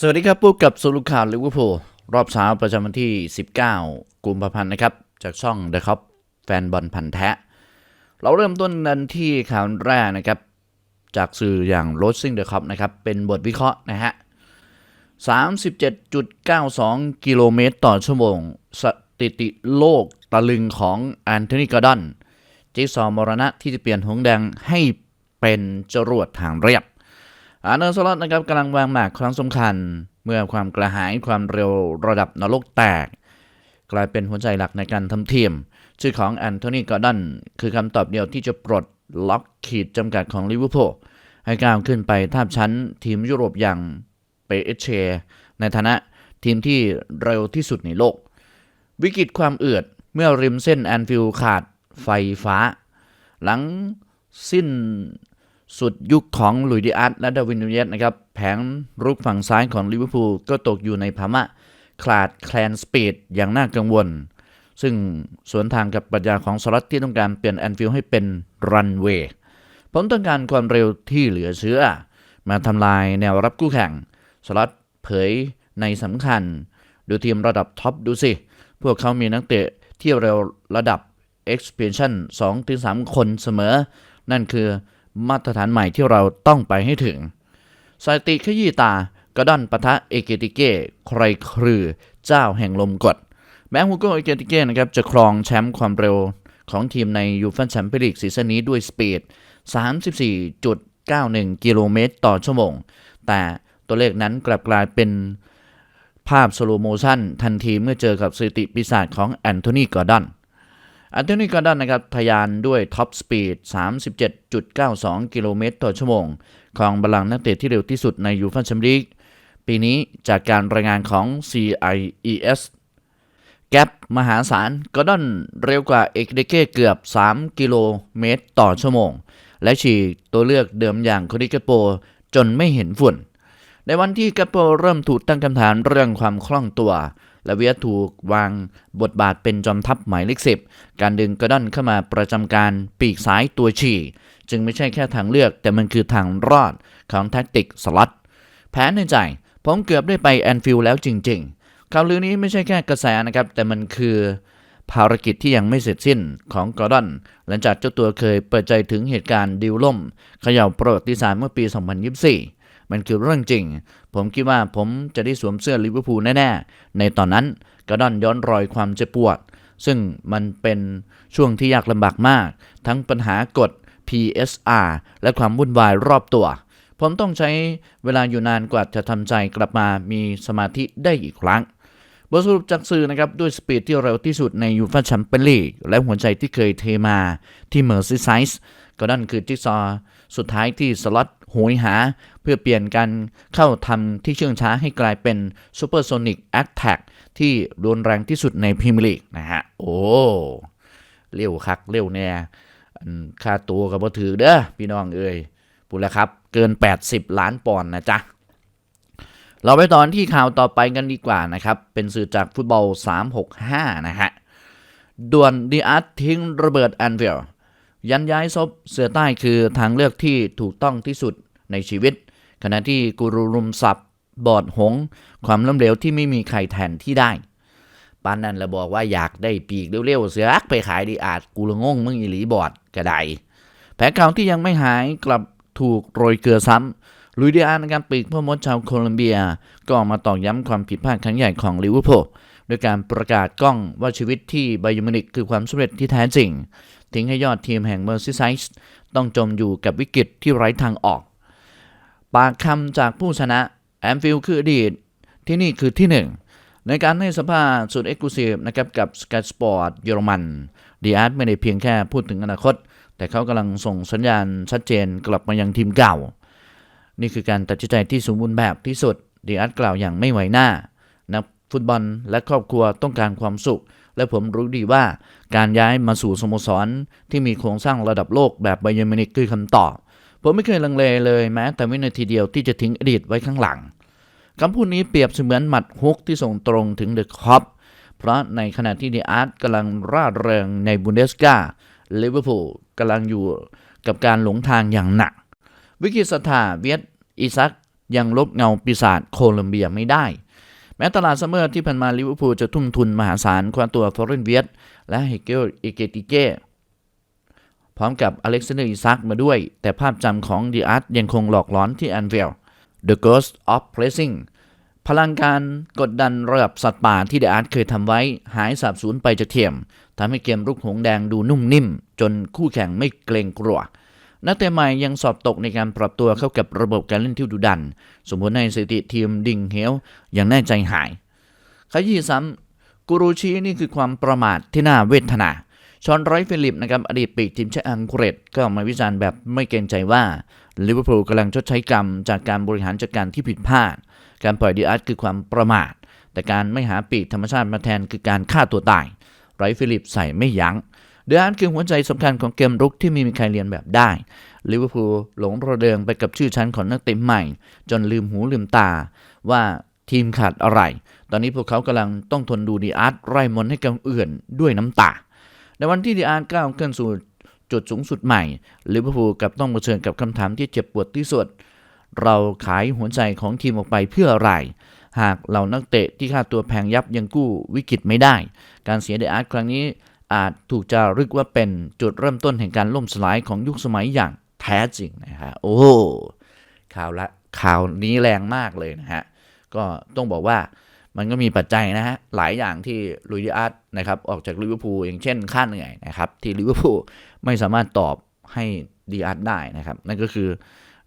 สวัสดีครับพบกับสรุปข่าวลิเวอร์พูลรอบเช้าประจำวันที่ 19 กุมภาพันธ์นะครับ จากช่องเดอะครับแฟนบอลพันแท้ เราเริ่มต้นกันที่ข่าวแรกนะครับ จากสื่ออย่าง r o s i n g the Cup นะครับ เป็นบทวิเคราะห์นะฮะ 37.92 กิโลเมตรต่อชั่วโมง สถิติโลกตะลึงของแอนโทนีกอร์ดอนจิซอมรณะที่จะเปลี่ยนหงแดงให้เป็นจรวดทางเรียบ อาร์เนอร์สล็อตนะครับกำลังวางหมากครั้งสำคัญ เมื่อความกระหายความเร็วระดับนรกแตก กลายเป็นหัวใจหลักในการทำทีม ชื่อของแอนโทนีกอร์ดอนคือคำตอบเดียวที่จะปลดล็อกขีดจำกัดของลิเวอร์พูลให้ก้าวขึ้นไปทาบชั้นทีมยุโรปอย่างเปเอเชในฐานะทีมที่เร็วที่สุดในโลก วิกฤตความเอือดเมื่อริมเส้นแอนฟิลขาดไฟฟ้า หลังสิ้น สุดยุคของลุยดิอาร์ตและดาวินนูเยสนะครับ แผงรุกฝั่งซ้ายของลิเวอร์พูลก็ตกอยู่ในภาวะขาดแคลนสปีดอย่างน่ากังวล ซึ่งสวนทางกับปรัชญาของสลัตที่ต้องการเปลี่ยนแอนฟิลด์ให้เป็นรันเวย์ผมต้องการความเร็วที่เหลือเชื่อ มาทำลายแนวรับคู่แข่ง สลัตเผยในสำคัญ ดูทีมระดับท็อปดูสิ พวกเขามีนักเตะที่เร็วระดับ expansion 2-3 คนเสมอ นั่นคือ มาตรฐานใหม่ที่เราต้องไปให้ถึงสถิติขยี้ตากระดอนปะทะเอเกติเก้ใครคือเจ้าแห่งลมกด แม้ฮูโกเอเกติเก้นะครับจะครองแชมป์ความเร็วของทีมในยูฟ่าแชมเปี้ยนลีกซีซั่นนี้ด้วยสปีด 34.91 กิโลเมตรต่อชั่วโมง แต่ตัวเลขนั้นกลับกลายเป็นภาพสโลโมชันทันทีเมื่อเจอกับสถิติปีศาจของแอนโทนีกอร์ดอน อันโทนีกอร์ดอนนะครับทะยานด้วยท็อปสปีด 37.92 กิโลเมตรต่อชั่วโมงของบอลลังก์นักเตะที่เร็วที่สุดในยูฟ่าแชมเปี้ยนลีกปีนี้จากการรายงานของ CIES แกปมหาศาลกอร์ดอนเร็วกว่าเอกเดเก้เกือบ 3 กิโลเมตรต่อชั่วโมง และฉีกตัวเลือกเดิมอย่างคดิเกโปจนไม่เห็นฝุ่น ในวันที่กัปโปเริ่มถูกตั้งคำถามเรื่องความคล่องตัว และเวียถูกวางบทบาทเป็นจอมทัพหมายเลขสิบการดึงกระดอนเข้ามาประจำการปีกซ้ายตัวฉี่ จึงไม่ใช่แค่ทางเลือก แต่มันคือทางรอดของแท็กติกสล็อตแผนในใจผมเกือบได้ไปแอนฟิลแล้วจริงๆข่าวลือนี้ไม่ใช่แค่กระแสนะครับ แต่มันคือภารกิจที่ยังไม่เสร็จสิ้นของกอร์ดอน หลังจากเจ้าตัวเคยเปิดใจถึงเหตุการณ์ดิวล่มเขย่าประวัติศาสตร์เมื่อปี 2024 มันคือเรื่องจริง ผมคิดว่าผมจะได้สวมเสื้อลิเวอร์พูลแน่ๆ ในตอนนั้นกระดอนย้อนรอยความเจ็บปวด ซึ่งมันเป็นช่วงที่ยากลำบากมาก ทั้งปัญหากฎ PSR และความวุ่นวายรอบตัว ผมต้องใช้เวลาอยู่นานกว่าจะทำใจกลับมามีสมาธิได้อีกครั้งบทสรุปจากสื่อนะครับ ด้วยสปีดที่เร็วที่สุดในยูฟ่าแชมเปี้ยนลีกและหัวใจที่เคยเทมาที่เมอร์ซีไซส์ก็นั่นคือจิ๊กซอสุดท้ายที่สล็อต โหยหา เพื่อเปลี่ยนการเข้าทำที่เชื่องช้าให้กลายเป็นซูเปอร์โซนิกแอคแท็กที่รุนแรงที่สุดในพรีเมียร์ลีกนะฮะ โอ้ เร็วคัก เร็วแน่ค่าตัวกับบ่ถือเด้อพี่น้องเอ้ยพูดแล้วครับ เกิน 80 ล้านปอนด์นะจ๊ะ เราไปตอนที่ข่าวต่อไปกันดีกว่านะครับ เป็นสื่อจากฟุตบอล 365 นะฮะด่วนดีอาร์ตทิ้งระเบิดแอนฟิลยันย้ายซบเสือใต้คือทางเลือกที่ถูกต้องที่สุด ในชีวิต ขณะที่กูรูรุมสับบอดหง ความล้มเหลวที่ไม่มีใครแทนที่ได้ปานนั้นละบอกว่าอยากได้ปีกเร็วๆเสืออักไปขายดีอาจกูละงงมึงอีหลีบอดกระไดแผลเก่าที่ยังไม่หายกลับถูกโรยเกลือซ้ำลุยเดียนนะครับปีกพ่อมดชาวโคลอมเบีย ก็ออกมาตอกย้ำความผิดพลาดครั้งใหญ่ของลิเวอร์พูลด้วยการประกาศกล้องว่าชีวิตที่ไบยูมินิกคือความสำเร็จที่แท้จริง ทิ้งให้ยอดทีมแห่งเมอร์ซิไซส์ต้องจมอยู่กับวิกฤตที่ไร้ทางออก ปากคำจากผู้ชนะแอมฟิลคืออดีต ที่นี่คือที่หนึ่งในการให้สัมภาษณ์สุดเอกลูซีฟนะครับกับ Sky Sport เยอรมันดีอาร์ตไม่ได้เพียงแค่พูดถึงอนาคต แต่เขากำลังส่งสัญญาณชัดเจนกลับมายังทีมเก่า นี่คือการตัดสินใจที่สมบูรณ์แบบที่สุดดีอาร์ตกล่าวอย่างไม่ไหวหน้านักฟุตบอลและครอบครัวต้องการความสุข และผมรู้ดีว่าการย้ายมาสู่สโมสรที่มีโครงสร้างระดับโลกแบบไบเยอร์มินิกคือคำตอบ ผมไม่เคยลังเลเลยแม้แต่วินาทีเดียวที่จะทิ้งอดีตไว้ข้างหลังคำพูดนี้เปรียบเสมือนหมัดฮุกที่ส่งตรงถึงเดอะคอปเพราะในขณะที่ดีอาร์ตกำลังร่าเริงในบุนเดสกาลิเวอร์พูลกำลังอยู่กับการหลงทางอย่างหนัก วิกฤตศรัทธาเวียดอิซักยังลบเงาปีศาจโคลัมเบียไม่ได้ แม้ตลาดซัมเมอร์ที่ผ่านมาลิเวอร์พูลจะทุ่มทุนมหาศาลคว้าตัวฟอร์เรนเวียตและเฮเกลอิเกติเก้ พร้อมกับอเล็กซานเดอร์อิซักมาด้วย แต่ภาพจำของดีอาร์ตยังคงหลอกหลอนที่แอนเวล The Ghost of Pressing พลังการกดดันระดับสัตว์ป่าที่เดอาร์ตเคยทำไว้หายสาบสูญไปจากเทียมทำให้เกมรุกหงแดงดูนุ่มนิ่ม จนคู่แข่งไม่เกรงกลัว นักเตะใหม่ยังสอบตกในการปรับตัวเข้ากับระบบการเล่นที่ดุดัน สมผลให้สถิติทีมดิ่งเหวอย่างแน่ใจหาย ขยี้ซ้ำกูรูชีนี่คือความประมาทที่น่าเวทนา ชอนไรฟิลิปนะครับอดีตปีกทีมชาติอังกฤษก็ออกมาวิจารณ์แบบไม่เกรงใจว่าลิเวอร์พูลกำลังชดใช้กรรมจากการบริหารจัดการที่ผิดพลาด การปล่อยดีอาร์ตคือความประมาท แต่การไม่หาปีกธรรมชาติมาแทนคือการฆ่าตัวตายไรฟิลิปใส่ไม่ยัง้งเดอาร์ตคือหัวใจสำคัญของเกมรุกที่ไม่มีใครเรียนแบบได้ลิเวอร์พูลหลงระเริงไปกับชื่อชั้นของนักเตะใหม่ จนลืมหูลืมตาว่าทีมขาดอะไร ตอนนี้พวกเขากำลังต้องทนดูดีอาร์ตไร่มนให้กับอื่นด้วยน้ำตา ในวันที่ดีอาร์ตก้าวขึ้นสู่จุดสูงสุดใหม่ลิเวอร์พูลกับต้องเผชิญกับคำถามที่เจ็บปวดที่สุด เราขายหัวใจของทีมออกไปเพื่ออะไร หากเหล่านักเตะที่ค่าตัวแพงยับยังกู้วิกฤตไม่ได้ การเสียเดอาร์ตครั้งนี้อาจถูกจารึกว่าเป็นจุดเริ่มต้นแห่งการล่มสลายของยุคสมัยอย่างแท้จริงนะฮะโอ้ข่าวละข่าวนี้แรงมากเลยนะฮะก็ต้องบอกว่า มันก็มีปัจจัยนะฮะหลายอย่างที่ลุยดิอาร์ตนะครับออกจากลิเวอร์พูลอย่างเช่นค่าเหนื่อยนะครับที่ลิเวอร์พูลไม่สามารถตอบให้ดีอาร์ตได้นะครับนั่นก็คือ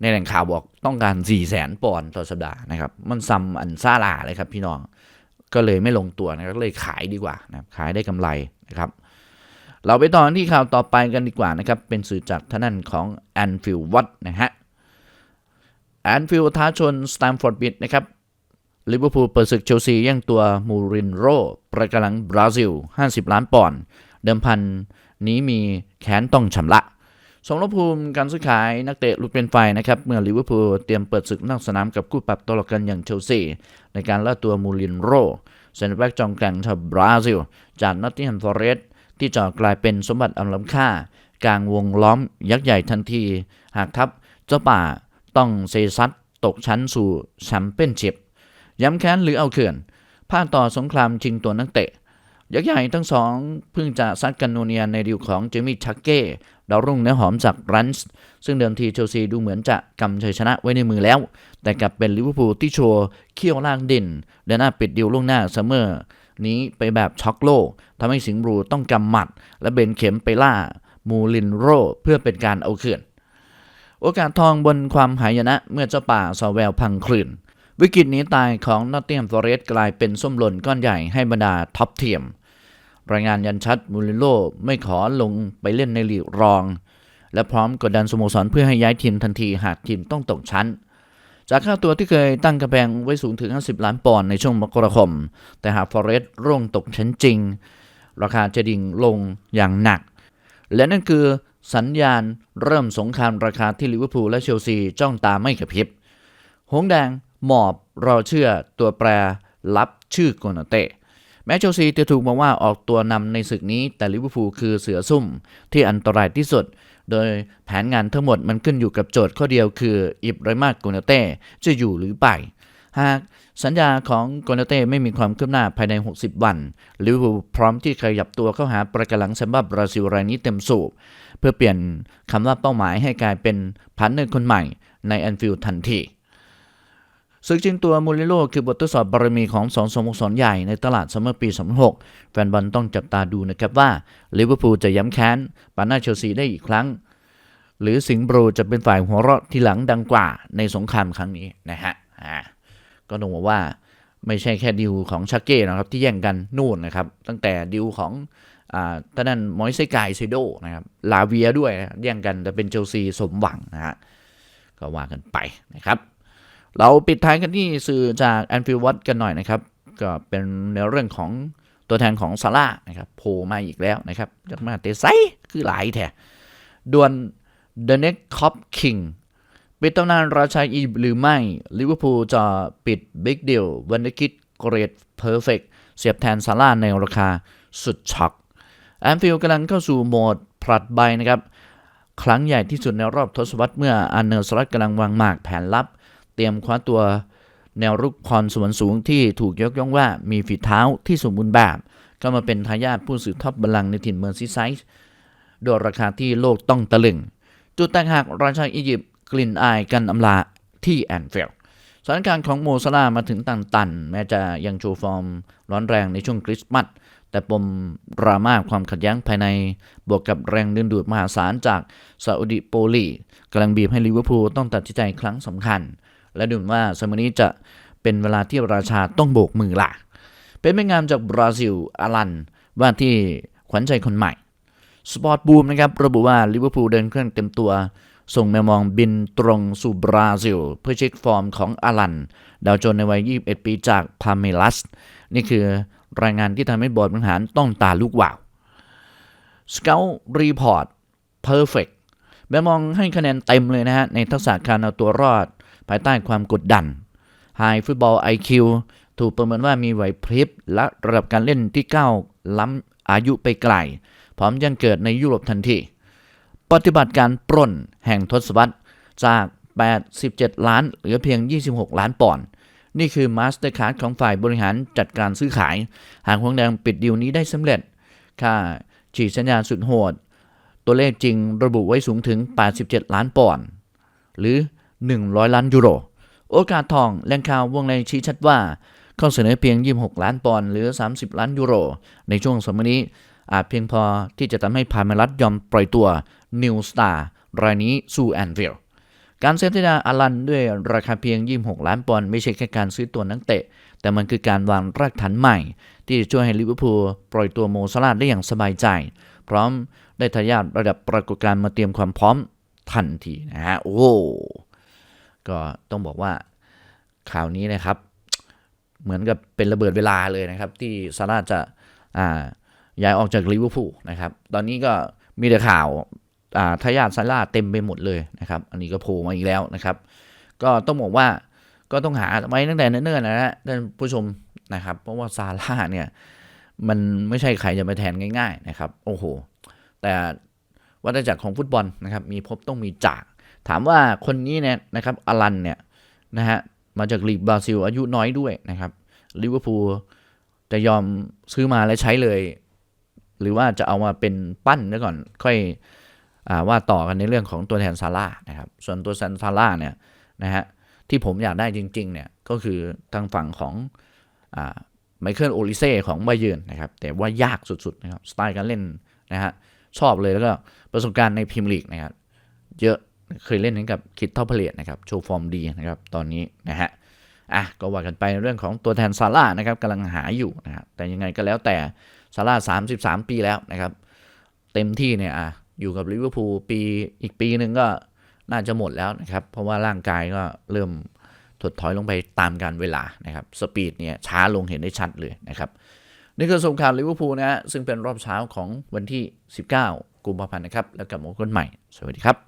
ในแหล่งข่าวบอกต้องการ 4 0 0แสนปอนด์ต่อสัปดาห์นะครับมันซ้ำอันซาลาเลยครับพี่น้องก็เลยไม่ลงตัวนะครับก็เลยขายดีกว่านะขายได้กำไรนะครับเราไปต่อที่ข่าวต่อไปกันดีกว่านะครับ เป็นสื่อจากท่านั่นของแอนฟิลวัตนะฮะแอนฟิลท้าชนสแตมฟอร์ดบิดนะครับ ลิเวอร์พูลเปิดศึกเชลซีแย่งตัวมูรินโรประกำลังบราซิล 50 ล้านปอนด์เดิมพันนี้มีแค้นต้องชำระสมรภูมิการซื้อขายนักเตะลุดเป็นไฟนะครับ เมื่อลิเวอร์พูลเตรียมเปิดศึกนอกสนามกับคู่ปรับตัวกันอย่างเชลซี ในการล่าตัวมูรินโรเซนเตอร์แบ็กจอมแกร่งชาวบราซิล จากนอตติงแฮมฟอเรสที่จะกลายเป็นสมบัติอันล้ำค่า กลางวงล้อมยักษ์ใหญ่ทันที หากทัพเจ้าป่าต้องเซซัดตกชั้นสู่แชมเปี้ยนชิพ ย้ำแค้นหรือเอาเขื่อนพาต่อสงครามชิงตัวนักเตะ ยักษ์ใหญ่ทั้งสองเพิ่งจะซัดกันโนเนียในดิวของเจมี่ชักเก้ดาวรุ่งเนื้อหอมจากรันส์ซึ่งเดิมทีเชลซีดูเหมือนจะกำชัยชนะไว้ในมือแล้ว แต่กลับเป็นลิเวอร์พูลที่โชว์เขี้ยวล่างด่นเดินหน้าปิดดิวล่วงหน้าซัมอนี้ไปแบบช็อกโลกทำให้สิงห์บูต้องกำหมัด และเบนเข็มไปล่ามูลินโรเพื่อเป็นการเอาเขื่อน โอกาสทองบนความหายนะเมื่อเจ้าป่าซอแวลพังคลื่น วิกฤตหนี้ตายของนอตเตียมฟอเรสต์กลายเป็นส้มหล่นก้อนใหญ่ให้บรรดาท็อปเทียม รายงานยันชัดมูรินโลไม่ขอลงไปเล่นในลีกรอง และพร้อมกดดันสโมสรเพื่อให้ย้ายทีมทันทีหากทีมต้องตกชั้น จากค่าตัวที่เคยตั้งกระแพงไว้สูงถึง 50 ล้านปอนด์ในช่วงมกราคม แต่หากฟอเรสต์ร่วงตกชั้นจริง ราคาจะดิ่งลงอย่างหนัก และนั่นคือสัญญาณเริ่มสงครามราคาที่ลิเวอร์พูลและเชลซีจ้องตาไม่กระพริบ หงแดง หมอบรอเชื่อตัวแปรลับชื่อโกนาเตแม้เชลซีจะถูกมองว่าออกตัวนำในศึกนี้ แต่ลิเวอร์พูลคือเสือซุ่มที่อันตรายที่สุด โดยแผนงานทั้งหมดมันขึ้นอยู่กับโจทย์ข้อเดียวคือ อิบราฮิมาโกนาเต้จะอยู่หรือไป หากสัญญาของโกนาเต้ไม่มีความคืบหน้าภายใน 60 วันลิเวอร์พูลพร้อมที่ขยับตัวเข้าหาประกันหลังแชมป์บราซิลรายนี้เต็มสูบ เพื่อเปลี่ยนคำว่าเป้าหมายให้กลายเป็นพันเนอร์คนใหม่ในแอนฟิลด์ทันที ศึกชิงตัวมูริโลคือบททดสอบบารมีของสองสโมสรใหญ่ในตลาดซัมเมอร์ปี 2006 แฟนบอลต้องจับตาดูนะครับว่าลิเวอร์พูลจะย้ำแค้นปาหน้าเชลซีได้อีกครั้ง หรือสิงห์บรูจะเป็นฝ่ายหัวเราะทีหลังดังกว่าในสงครามครั้งนี้นะฮะก็ต้องบอกว่าไม่ใช่แค่ดิวของชักเก้นะครับที่แย่งกันนู่นนะครับ ตั้งแต่ดิวของอ่าตนนั้นมอยเซกายเซโดนะครับลาเวียด้วยนะแย่งกันแต่เป็นเชลซีสมหวังนะฮะก็ว่ากันไปนะครับ เราปิดท้ายกันที่สื่อจากแอนฟิลวัตกันหน่อยนะครับ ก็เป็นในเรื่องของตัวแทนของซาร่านะครับโผล่มาอีกแล้วนะครับจากมาเตไซคือหลายแท้ดวล The Next Cop King ปิดตำนานราชาอีหรือไม่ลิเวอร์พูลจะปิดบิ๊กเดลวันนคิดเกรดเพอร์เฟกเสียบแทนซาร่าในราคาสุดช็อกแอนฟิลกำลังเข้าสู่โหมดผลัดใบนะครับ ครั้งใหญ่ที่สุดในรอบทศวรรษเมื่ออันเนอร์สลัดกำลังวางหมากแผนลับ เตรียมคว้าตัวแนวรุกพรสวนสูงที่ถูกยกย่องว่ามีฝีเท้าที่สมบูรณ์แบบ ก็มาเป็นทายาทผู้สืบทอดบัลลังก์ในถิ่นเมือร์ซีไซด์โดยราคาที่โลกต้องตะลึง จุดแตกหักราชาอียิปต์กลิ่นอายกันอำลาที่แอนฟิลด์สถานการณ์ของโมซาลามาถึงตันตัน แม้จะยังโชว์ฟอร์มร้อนแรงในช่วงคริสต์มาสแต่ปมดราม่าความขัดแย้งภายใน บวกกับแรงดึงดูดมหาศาลจากซาอุดิโปลีกำลังบีบให้ลิเวอร์พูลต้องตัดสินใจครั้งสำคัญ และดูว่าสมัยนี้จะเป็นเวลาที่ราชาต้องโบกมือละเป็นไม่งามจากบราซิลอาลัน ว่าที่ขวัญใจคนใหม่ สปอร์ตบูมนะครับ ระบุว่าลิเวอร์พูลเดินเครื่องเต็มตัว ส่งแมวมองบินตรงสู่บราซิล เพื่อเช็คฟอร์มของอาลัน ดาวโจนในวัย 21 ปีจากพาเมลัส นี่คือรายงานที่ทำให้บอร์ดบริหารต้องตาลูกวาว Scout Report Perfect แมวมองให้คะแนนเต็มเลยนะฮะในทักษะการเอาตัวรอด ภายใต้ความกดดัน High Football IQ ถูกประเมินว่ามีไหวพริบและระดับการเล่นที่ก้าวล้ำอายุไปไกล พร้อมยังเกิดในยุโรปทันที ปฏิบัติการปล้นแห่งทศวรรษจาก 87 ล้านเหลือเพียง 26 ล้านปอนด์นี่คือมาสเตอร์คาร์ดของฝ่ายบริหารจัดการซื้อขาย หากหงแดงปิดดีลนี้ได้สำเร็จ ค่าฉีดสัญญาสุดโหด ตัวเลขจริงระบุไว้สูงถึง 87 ล้านปอนด์หรือ 100 ล้านยูโร โอกาสทองแหล่งข่าววงในชี้ชัดว่า ข้อเสนอเพียง 26 ล้านปอนด์หรือ 30 ล้านยูโร ในช่วงสมัยนี้อาจเพียงพอที่จะทำให้พาเมลัสยอมปล่อยตัวนิวสตาร์รายนี้สู่แอนฟิลด์การเซ็นสัญญาอารันด้วยราคาเพียง 26 ล้านปอนด์ไม่ใช่แค่การซื้อตัวนักเตะ แต่มันคือการวางรากฐานใหม่ ที่จะช่วยให้ลิเวอร์พูลปล่อยตัวโมซาลาได้อย่างสบายใจ พร้อมได้ทายาทระดับปรากฏการณ์มาเตรียมความพร้อมทันทีนะฮะ โอ้ ก็ต้องบอกว่าข่าวนี้นะครับ เหมือนกับเป็นระเบิดเวลาเลยนะครับ ที่ซาร่าจะอ่าย้ายออกจากลิเวอร์พูลนะครับ ตอนนี้ก็มีแต่ข่าวอ่าทายาทซาร่าเต็มไปหมดเลยนะครับ อันนี้ก็โผล่มาอีกแล้วนะครับ ก็ต้องบอกว่าก็ต้องหาไว้ตั้งแต่เนิ่นๆนะฮะท่านผู้ชมนะครับ เพราะว่าซาร่าเนี่ยมันไม่ใช่ใครจะมาแทนง่าย ๆ นะครับ โอ้โห แต่วัฏจักรของฟุตบอลนะครับ มีพบต้องมีจาก ถามว่าคนนี้เนี่ยนะครับอลันเนี่ยนะฮะมาจากลีกบราซิลอายุน้อยด้วยนะครับลิเวอร์พูลจะยอมซื้อมาและใช้เลย หรือว่าจะเอามาเป็นปั้นไว้ก่อนค่อยอว่าต่อกันในเรื่องของตัวแทนซาร่านะครับส่วนตัวแทนซาร่าเนี่ยนะฮะที่ผมอยากได้จริงๆเนี่ยก็คือทางฝั่งของไมเคิลโอลิเซ่ของไบาเยิร์นนะครับแต่ว่ายากสุดๆนะครับสไตล์การเล่นนะฮะชอบเลยแล้วก็ประสบการณ์ในพรีเมียร์ลีกนะครับเยอะ เคยเล่นให้กับคิดเท่าเพลียนะครับโชว์ฟอร์มดีนะครับตอนนี้นะฮะอะก็ว่ากันไปในเรื่องของตัวแทนซาร่านะครับกำลังหาอยู่นะครับแต่ยังไงก็แล้วแต่ซาร่า33ปีแล้วนะครับ เต็มที่เนี่ยอะอยู่กับลิเวอร์พูลปีอีกปีหนึ่งก็น่าจะหมดแล้วนะครับ เพราะว่าร่างกายก็เริ่มถดถอยลงไปตามการเวลานะครับสปีดเนี่ยช้าลงเห็นได้ชัดเลยนะครับนี่คือสงครามลิเวอร์พูลนะฮะซึ่งเป็นรอบเช้าของวันที่ 19 กุมภาพันธ์นะครับ แล้วกลับมาพบกันใหม่ สวัสดีครับ